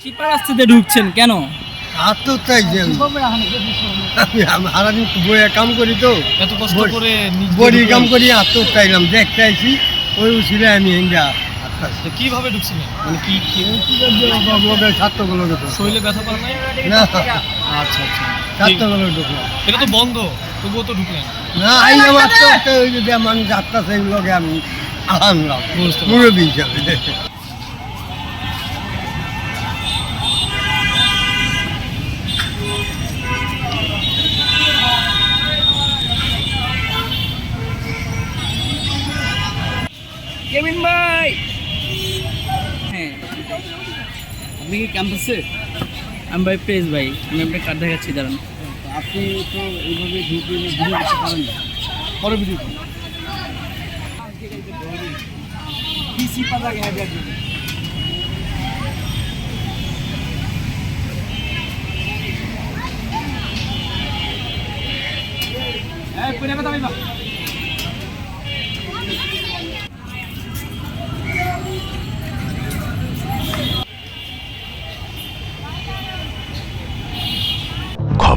চিপা রাস্তাতে ঢুকছেন কেন? যে আমি সারাদিন বইয়ে কাম করি তো। এত কষ্ট করে বড়ি কাম করি দেখতে আইছি ওই উচিলে আমি হিন্দা তো কীভাবে ঢুকছিলেন মানে কি কি ছাত্রগুলো ঢুকলো? শরীরে ব্যথা পান নাই? না। আচ্ছা আচ্ছা। ছাত্রগুলো ঢুকলো। এটা তো বন্ধ তবুও তো ঢুকলেন। না এই আইলাম আত্মহত্যা ওই যদি মানুষ আত্মা লগে আমি আনলাম। মুরব্বী হিসাবে। ভাই! হ্যাঁ আপনি কি ক্যাম্পাসে আমি ভাই প্রেস ভাই, আমি আপনার কার্ড দেখাচ্ছি, দাঁড়ান। আপনি তো এইভাবে পারেন না। পরে ভিডিও করুন